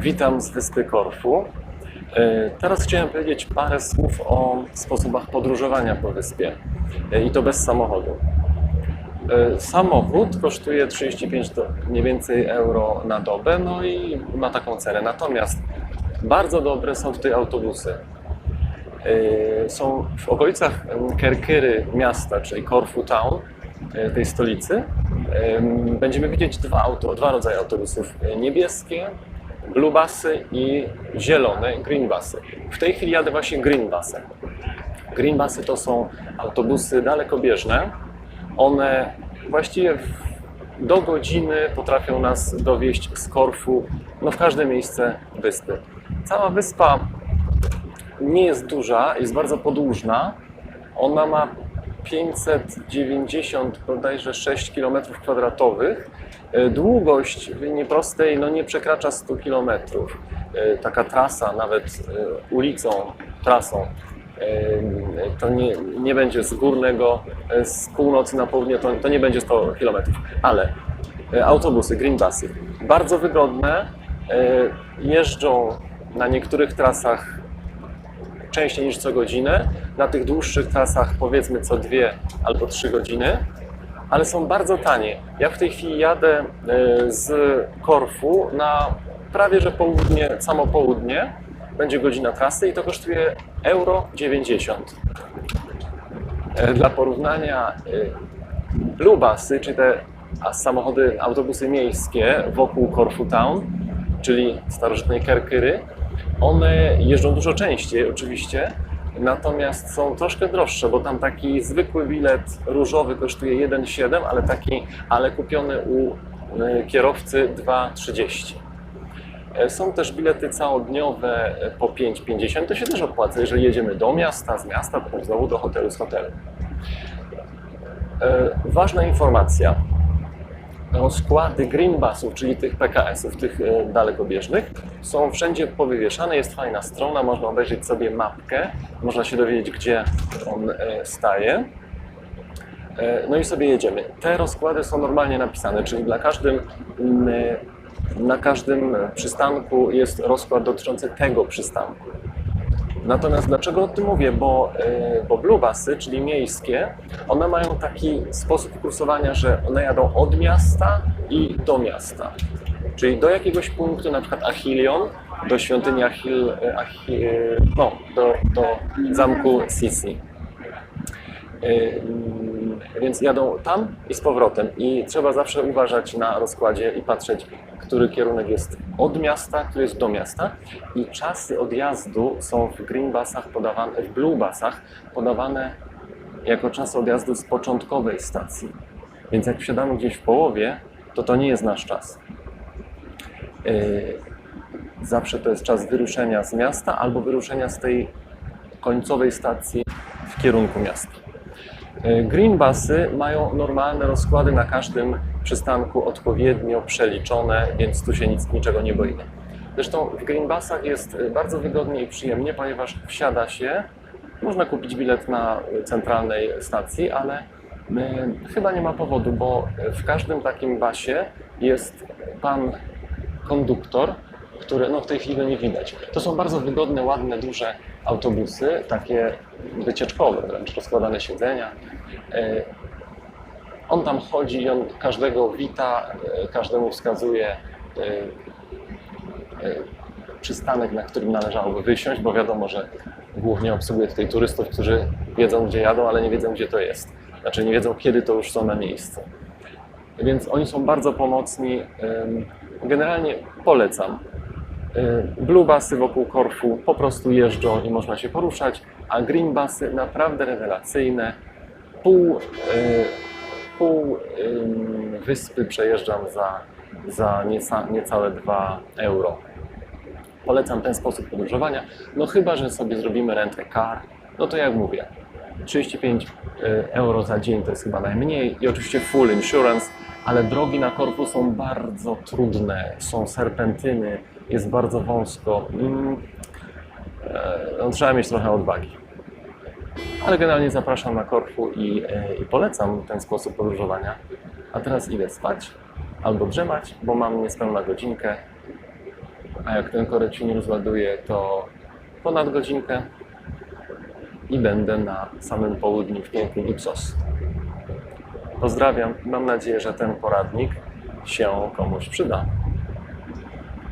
Witam z wyspy Korfu. E, Teraz chciałem powiedzieć parę słów o sposobach podróżowania po wyspie e, i to bez samochodu. E, Samochód kosztuje 35 do, mniej więcej euro na dobę, no i ma taką cenę. Natomiast bardzo dobre są tutaj autobusy. Są w okolicach Kerkyry miasta, czyli Korfu Town, tej stolicy. em, Będziemy widzieć dwa, auto, dwa rodzaje autobusów. Niebieskie, blue i zielone, green. W tej chwili jadę właśnie green busem. Green to są autobusy dalekobieżne. One właściwie do godziny potrafią nas dowieść z Korfu no w każde miejsce wyspy. Cała wyspa nie jest duża, jest bardzo podłużna. Ona ma 590 bodajże 6 km kwadratowych. E, Długość w linii prostej no nie przekracza 100 km. Taka trasa, nawet e, ulicą, trasą, e, to nie, nie będzie z górnego, e, z północy na południe, to, to nie będzie 100 km. Ale e, autobusy, green busy, bardzo wygodne, e, jeżdżą na niektórych trasach częściej niż co godzinę. Na tych dłuższych trasach powiedzmy co dwie albo trzy godziny, ale są bardzo tanie. Ja w tej chwili jadę e, z Korfu na prawie że południe, samo południe. Będzie godzina trasy i to kosztuje euro 90. E, Dla porównania e, Blue Busy, czy te samochody, autobusy miejskie wokół Korfu Town, czyli starożytnej Kerkyry, one jeżdżą dużo częściej oczywiście, natomiast są troszkę droższe, bo tam taki zwykły bilet różowy kosztuje 1,7, ale taki, ale kupiony u y, kierowcy 2,30. E, Są też bilety całodniowe e, po 5,50. To się też opłaca, jeżeli jedziemy do miasta, z miasta, potem znowu do hotelu, z hotelu. E, Ważna informacja. Rozkłady green busów, czyli tych PKS-ów, tych e, dalekobieżnych, są wszędzie powywieszane. Jest fajna strona, można obejrzeć sobie mapkę, można się dowiedzieć, gdzie on e, staje. E, No i sobie jedziemy. Te rozkłady są normalnie napisane, czyli dla każdym, mm, na każdym przystanku jest rozkład dotyczący tego przystanku. Natomiast dlaczego o tym mówię? Bo, e, bo blue busy, czyli miejskie, one mają taki sposób kursowania, że one jadą od miasta i do miasta. Czyli do jakiegoś punktu, na przykład Achillion, do świątyni Achil, Achi, no, do, do zamku Sisi. Więc jadą tam i z powrotem. I trzeba zawsze uważać na rozkładzie i patrzeć, który kierunek jest od miasta, który jest do miasta. I czasy odjazdu są w green busach podawane, w blue busach podawane jako czas odjazdu z początkowej stacji. Więc jak wsiadamy gdzieś w połowie, to to nie jest nasz czas. Yy, Zawsze to jest czas wyruszenia z miasta albo wyruszenia z tej końcowej stacji w kierunku miasta. E, Green busy mają normalne rozkłady na każdym przystanku odpowiednio przeliczone, więc tu się nic, niczego nie boimy. Zresztą w green busach jest e, bardzo wygodnie i przyjemnie, ponieważ wsiada się, można kupić bilet na centralnej stacji, ale e, chyba nie ma powodu, bo w każdym takim basie jest pan konduktor, który no w tej chwili go nie widać. To są bardzo wygodne, ładne, duże autobusy, takie wycieczkowe wręcz, rozkładane siedzenia. E, On tam chodzi i on każdego wita, e, każdemu wskazuje e, przystanek, na którym należałoby wysiąść, bo wiadomo, że głównie obsługuje tutaj turystów, którzy wiedzą, gdzie jadą, ale nie wiedzą, gdzie to jest. Znaczy nie wiedzą, kiedy to już są na miejscu. Więc oni są bardzo pomocni. Generalnie polecam. Y, Blue busy wokół Korfu po prostu jeżdżą i można się poruszać, a green busy naprawdę rewelacyjne. Pół, y, pół ym, wyspy przejeżdżam za, za nieca, niecałe 2 euro. Polecam ten sposób podróżowania. No chyba, że sobie zrobimy rentę car, no to jak mówię, 35 euro za dzień to jest chyba najmniej i oczywiście full insurance, ale drogi na Korfu są bardzo trudne, są serpentyny, jest bardzo wąsko. Mm, e, no, trzeba mieć trochę odwagi. Ale generalnie zapraszam na Korfu i, e, i polecam ten sposób podróżowania. A teraz idę spać albo drzemać, bo mam niespełna godzinkę. a jak ten korecin rozładuję, to ponad godzinkę i będę na samym południu w pięknym Ipsos. Pozdrawiam, mam nadzieję, że ten poradnik się komuś przyda.